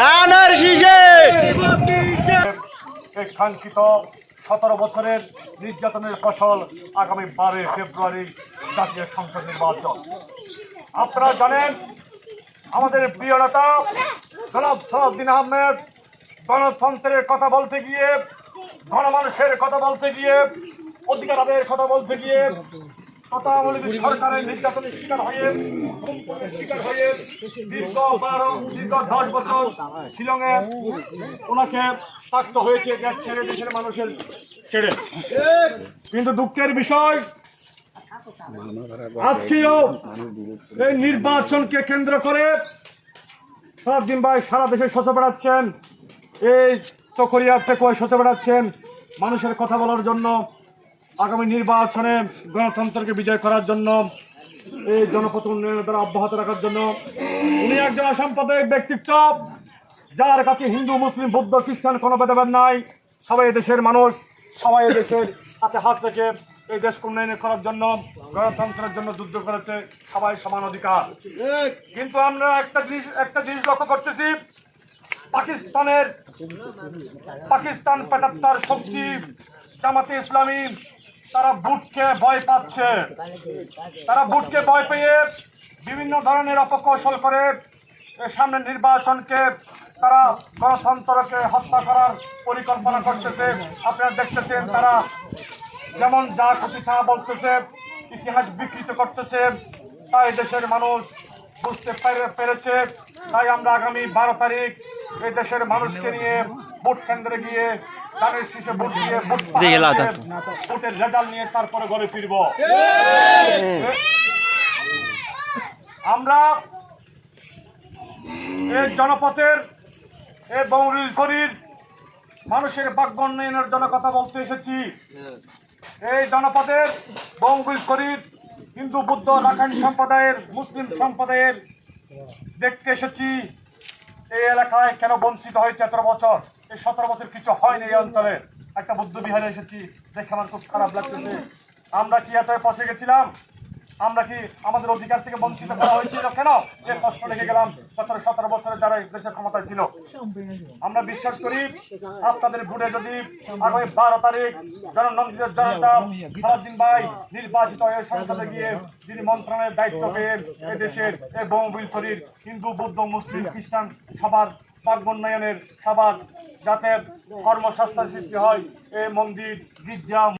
ধানের শীষে। কাঙ্ক্ষিত সতেরো বছরের নির্যাতনের ফসল আগামী বারোই ফেব্রুয়ারি জাতীয় সংসদ নির্বাচন। আপনারা জানেন, আমাদের প্রিয় নেতা জনাব সালাউদ্দিন আহমেদ গণতন্ত্রের কথা বলতে গিয়ে, গণমানুষের কথা বলতে গিয়ে, অধিকার কথা বলতে গিয়ে সরকারের বারো, দীর্ঘ দশ বছর শিলংয়ে ওনাকে হয়েছে ছেড়ে, দেশের মানুষের ছেড়ে। কিন্তু দুঃখের বিষয়, আজকেও এই নির্বাচনকে কেন্দ্র করে সারাদিন ভাই সারা দেশে শোষে বেড়াচ্ছেন, এই চকরিয়ার থেকে শোষে বেড়াচ্ছেন মানুষের কথা বলার জন্য। আগামী নির্বাচনে গণতন্ত্রকে বিজয় করার জন্য, এই জনপথ উন্নয়নের দ্বারা অব্যাহত রাখার জন্য উনি একজন অসাম্প্রদায়িক ব্যক্তিত্ব, যার কাছে হিন্দু, মুসলিম, বৌদ্ধ, খ্রিস্টান কোনো ভেদাভেদ নাই। সবাই দেশের মানুষ, সবাই দেশের হাতে হাত রেখে এই দেশকে উন্নয়ন করার জন্য, গণতন্ত্রের জন্য যুদ্ধ করেছে সবাই সমান অধিকার। কিন্তু আমরা একটা জিনিস একটা জিনিস লক্ষ্য করতেছি, পাকিস্তানের, পাকিস্তান পেটাত্তার শক্তি জামাতে ইসলামী তারা বুটকে ভয় পাচ্ছে। তারা বুটকে ভয় পেয়ে বিভিন্ন ধরনের অপকৌশল করে এ সামনের নির্বাচনকে তারা গণতন্ত্রকে হত্যা করার পরিকল্পনা করতেছে। আপনারা দেখতেছেন তারা যেমন যা খুশি তা বলতেছে, ইতিহাস বিকৃত করতেছে। তাই দেশের মানুষ বুঝতে পেরে- পেরেছে। তাই আমরা আগামী বারো তারিখ এই দেশের মানুষকে নিয়ে ভোট কেন্দ্রে গিয়ে তাদের শীষে ভোট দিয়ে ভোট ভোটের রেজাল্ট নিয়ে তারপরে ঘরে ফিরব। আমরা এই জনপথের এই বৌরিল শরীর মানুষের ভাগ্য উন্নয়নের জন্য কথা বলতে এসেছি। এই জনপদের বঙ্গুল শরীর হিন্দু বুদ্ধ রাখাইন সম্প্রদায়ের মুসলিম সম্প্রদায়ের দেখতে এসেছি। এই এলাকায় কেন বঞ্চিত হয়েছে এত বছর? এই সতেরো বছর কিছু হয়নি এই অঞ্চলে। একটা বুদ্ধ বিহারে এসেছি, দেখে আমার খুব খারাপ লাগতেছে। আমরা কি এত পশে গেছিলাম? আমরা কি আমাদের অধিকার থেকে বঞ্চিত করা হয়েছিল কেন? এর কষ্ট লেগে গেলাম, সতেরো সতেরো বছরে যারা দেশের ক্ষমতায় ছিল। আমরা বিশ্বাস করি, আপনাদের ভোটে যদি আগামী বারো তারিখ জননন্দিত জনতা সারাদিন ভাই নির্বাচিত হয়ে সংসদে গিয়ে যিনি মন্ত্রণালয়ের দায়িত্ব পেয়ে এ দেশের এই বঙ্গবীর শরীর, হিন্দু, বৌদ্ধ, মুসলিম, খ্রিস্টান সবার উন্নয়নের সবার যাতে কর্মসংস্থান সৃষ্টি হয় এই মন্দির, গির্জা